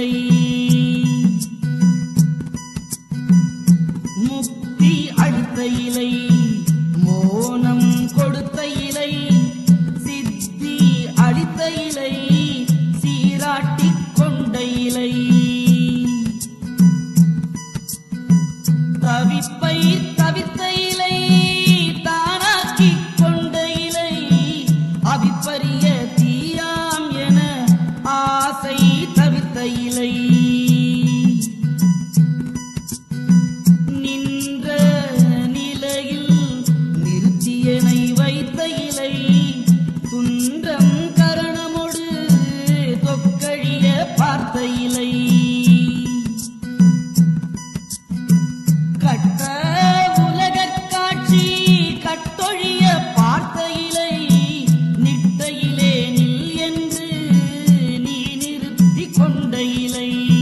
ஆசை முக்தி அடுத்த இலை மோனம் கொடுத்த இலை சித்தி அடித்த இலை சீராட்டி கொண்ட இலை. தவிப்பை தவிர்த்த இல்லை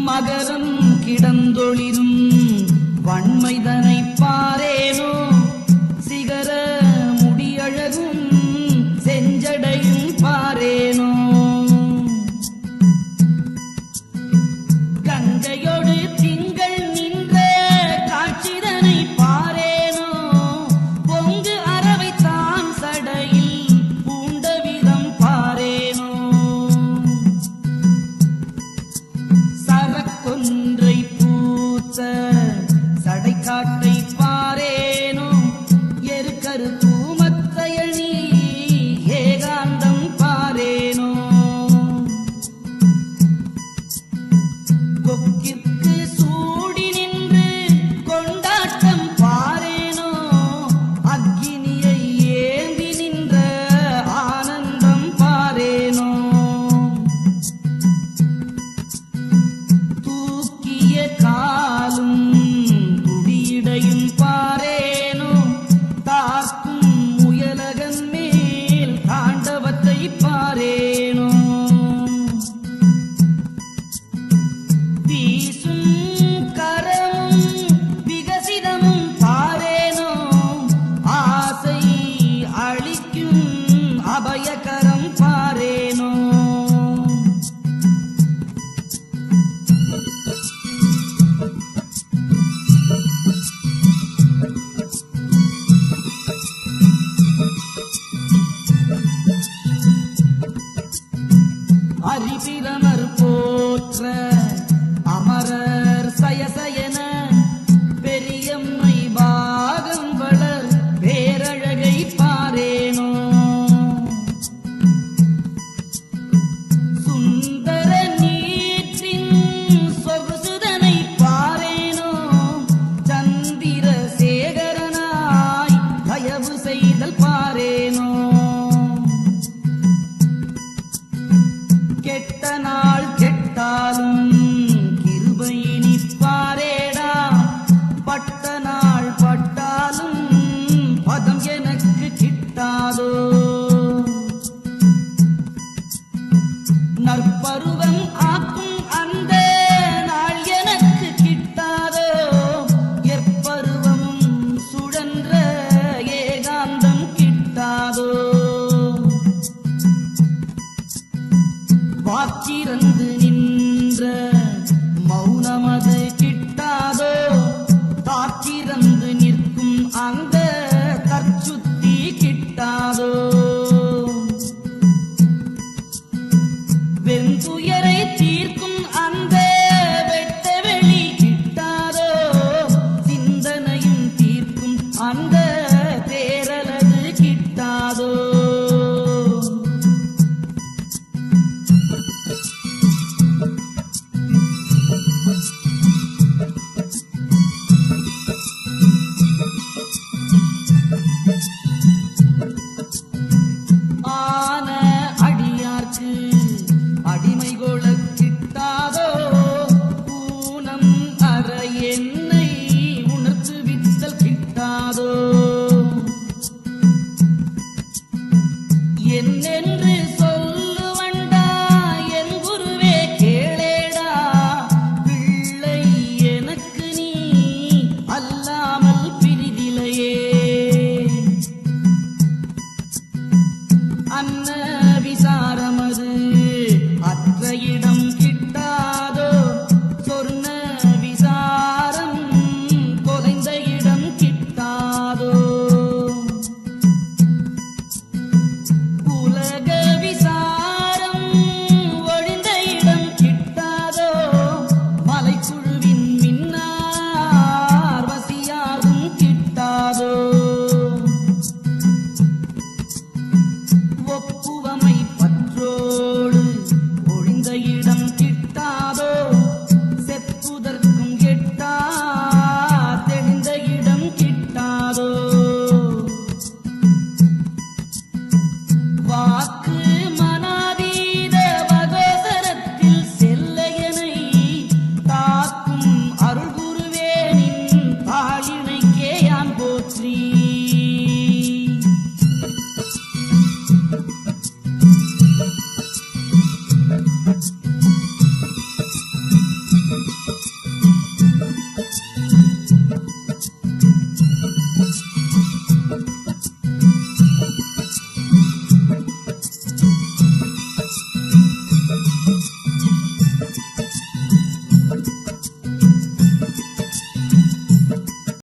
மகரம் கிடந்தொழிலும் வன்மைதனை பார் See Sidama. கிட்டாதோ வாக்கிறந்து in, in